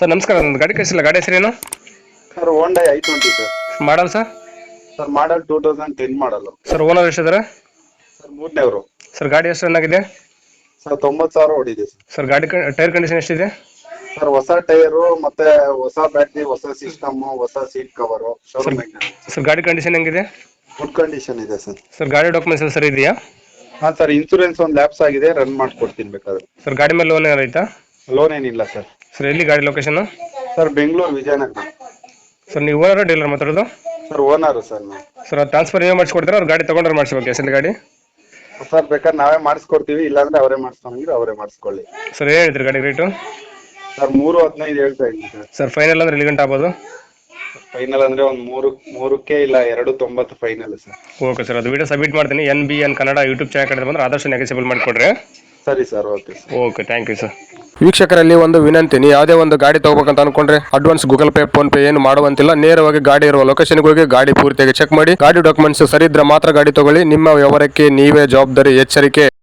Sir ನಮಸ್ಕಾರ. ಒಂದು ಗಾಡಿ ಕಳಿಸಿಲ್ಲ. ಗಾಡಿ ಹೆಸರೇನು? Sir Honda i twenty sir. Model sir? Sir model two thousand ten model. Sir owner ಎಷ್ಟಿದ್ದಾರೆ? Sir ಮೂರನೇವರು ಸರ್ ಗಾಡಿ ಎಷ್ಟು ಏನಾಗಿದೆ? ಸರ್ ತೊಂಬತ್ತು ಸಾವಿರ ಹೊಡಿದೆ ಸರ್. ಸರ್ ಗಾಡಿ ಟೈರ್ ಕಂಡೀಷನ್ ಎಷ್ಟಿದೆ? ಸರ್ ಹೊಸ ಟೈರು ಮತ್ತೆ ಹೊಸ ಬ್ಯಾಟ್ರಿ ಹೊಸ ಸಿಸ್ಟಮ್ ಹೊಸ ಸೀಟ್ ಕವರು ಸರ್ ಗಾಡಿ ಕಂಡೀಷನ್ ಹೆಂಗಿದೆ? ಗುಡ್ ಕಂಡೀಷನ್ ಇದೆ ಸರ್. ಸರ್ ಗಾಡಿ ಡಾಕ್ಯುಮೆಂಟ್ಸ್ ಎಲ್ಲ ಸರಿ ಇದೆಯಾ? ಹಾಂ ಸರ್ ಇನ್ಸೂರೆನ್ಸ್ ಒಂದು ಲ್ಯಾಪ್ಸ್ ಆಗಿದೆ. ರನ್ ಮಾಡ್ಕೊಡ್ತೀನಿ ಬೇಕಾದ್ರೆ. ಸರ್ ಗಾಡಿ ಮೇಲೆ ಲೋನ್ ಏನಾರು ಐತಾ? ಲೋನ್ ಏನಿಲ್ಲ ಸರ್. ಸರ್ ಎಲ್ಲಿ ಗಾಡಿ location sir Bengaluru Vijayanagar. Sir ನೀವು ಓನರ್ ಡೀಲರ್ ಮಾತಾಡೋದು? ಸರ್ ಓನರು ಸರ್ ನಾವು. ಸರ್ ಟ್ರಾನ್ಸ್ಫರ್ ನೀವೇ ಮಾಡಿಸ್ಕೊಡ್ತೀರಾ ಅವ್ರು ಗಾಡಿ ತಗೊಂಡ್ರೆ ಮಾಡಿಸ್ಬೇಕು ಎಸ್ ಗಾಡಿ? ಸರ್ ಬೇಕಾದ್ರೆ ನಾವೇ ಮಾಡಿಸ್ಕೊಡ್ತೀವಿ ಇಲ್ಲಾಂದ್ರೆ ಅವರೇ ಮಾಡಿಸ್ಕೊಂಡ್ರೆ ಅವರೇ ಮಾಡಿಸ್ಕೊಳ್ಳಿ. ಸರ್ ಏನು ಹೇಳ್ತೀರಿ ಗಾಡಿ ರೇಟು? ಸರ್ ಮೂರು ಹದಿನೈದು ಹೇಳ್ತಾ ಇದ್ದೀನಿ ಸರ್. ಸರ್ ಫೈನಲ್ ಅಂದ್ರೆ ಎಲ್ಲಿ ಗಂಟೆ ಆಗ್ಬೋದು? ಫೈನಲ್ ಅಂದ್ರೆ ಒಂದು ಮೂರು ಮೂರಕ್ಕೆ ಇಲ್ಲ ಎರಡು ತೊಂಬತ್ತು ಫೈನಲ್ ಸರ್. ಓಕೆ ಸರ್ ಅದು ವಿಡಿಯೋ ಸಬ್ಮಿಟ್ ಮಾಡ್ತೀನಿ. N B N Kannada YouTube channel ಕಡೆ ಬಂದ್ರೆ ಆದಷ್ಟು ನೆಗೆಸಿಬಲ್ ಮಾಡಿಕೊಡ್ರಿ. ಸರಿ sir okay sir. Okay thank you sir. ವೀಕ್ಷಕರಲ್ಲಿ ಒಂದು ವಿನಂತಿ ನೀವು ಯಾವುದೇ ಒಂದು ಗಾಡಿ ತಗೋಬೇಕಂತ ಅನ್ಕೊಂಡ್ರೆ advance Google Pay PhonePe ಏನು ಮಾಡುವಂತಿಲ್ಲ. ನೇರವಾಗಿ ಗಾಡಿ ಇರುವ ಲೊಕೇಶನ್ಗೆ ಹೋಗಿ ಗಾಡಿ ಪೂರ್ತಿಯಾಗಿ ಚೆಕ್ ಮಾಡಿ. ಗಾಡಿ ಡಾಕ್ಯುಮೆಂಟ್ಸ್ ಸರಿ ಮಾತ್ರ ಗಾಡಿ ತಗೊಳ್ಳಿ. ನಿಮ್ಮ ವ್ಯವಹಾರಕ್ಕೆ ನೀವೇ ಜವಾಬ್ದಾರಿ, ಎಚ್ಚರಿಕೆ.